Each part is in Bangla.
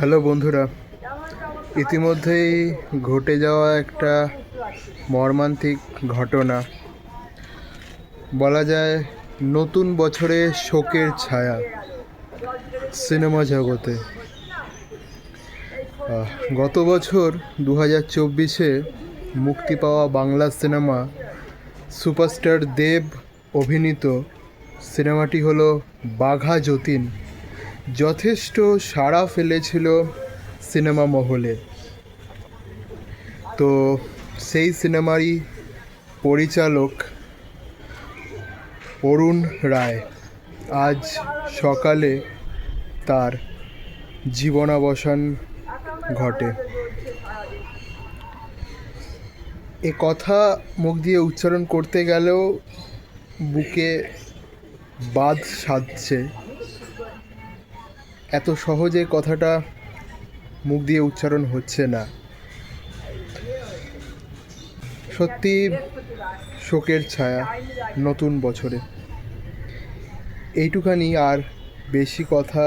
হ্যালো বন্ধুরা, ইতিমধ্যেই ঘটে যাওয়া একটা মর্মান্তিক ঘটনা। বলা যায় নতুন বছরে শোকের ছায়া সিনেমা জগতে। গত বছর দু হাজার চব্বিশে মুক্তি পাওয়া বাংলা সিনেমা সুপারস্টার দেব অভিনীত সিনেমাটি হলো বাঘা যতীন। যথেষ্ট সাড়া ফেলেছিল সিনেমা মহলে। তো সেই সিনেমারই পরিচালক অরুণ রায়। আজ সকালে তার জীবনাবসান ঘটে। এ কথা মুখ দিয়ে উচ্চারণ করতে গেলেও বুকে বাদ সাধছে। এত সহজে কথাটা মুখ দিয়ে উচ্চারণ হচ্ছে না। সত্যি শোকের ছায়া নতুন বছরে। এইটুখানি আর বেশি কথা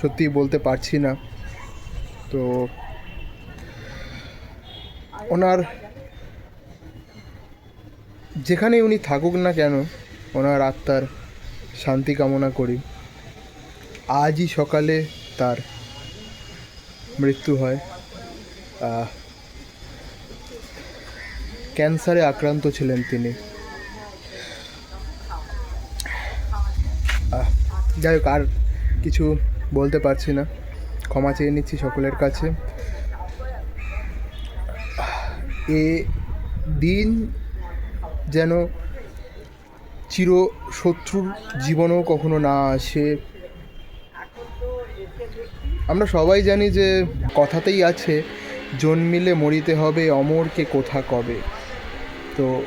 সত্যি বলতে পারছি না। তো ওনার যেখানে উনি থাকুক না কেন, ওনার আত্মার শান্তি কামনা করি। আজই সকালে তার মৃত্যু হয়। ক্যান্সারে আক্রান্ত ছিলেন তিনি। যাই হোক, আর কিছু বলতে পারছি না। ক্ষমা চেয়ে নিচ্ছি সকলের কাছে। এ দিন যেন চির শত্রুর জীবনেও কখনো না আসে। আমরা সবাই জানি যে কথাতেই আছে, জন্মিলে মরিতে হবে, অমরকে কোথা কবে? তো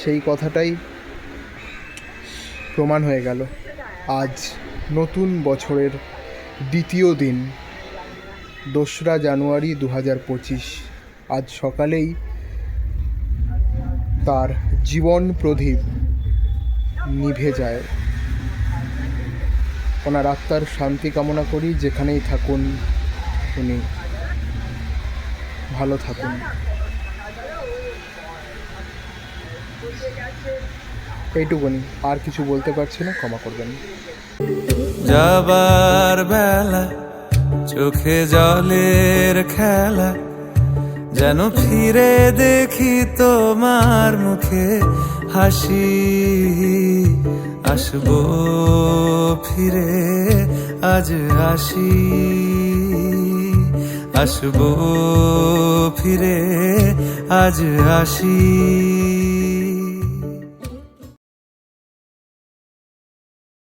সেই কথাটাই প্রমাণ হয়ে গেল। আজ নতুন বছরের দ্বিতীয় দিন, দোসরা জানুয়ারি দু হাজার পঁচিশ। আজ সকালেই তার জীবন প্রদীপ নিভে যায়। ওনার আত্মার শান্তি কামনা করি, যেখানেই থাকুন, উনি ভালো থাকুন। এইটুকুনি, আর কিছু বলতে পারছি না, ক্ষমা করবেন। যাবার বেলা, চোখে জলের খেলা, যেন ফিরে দেখি তোমার মুখে হাসি। আসব ফিরে আজ আসি। আসব ফিরে আজ আসি।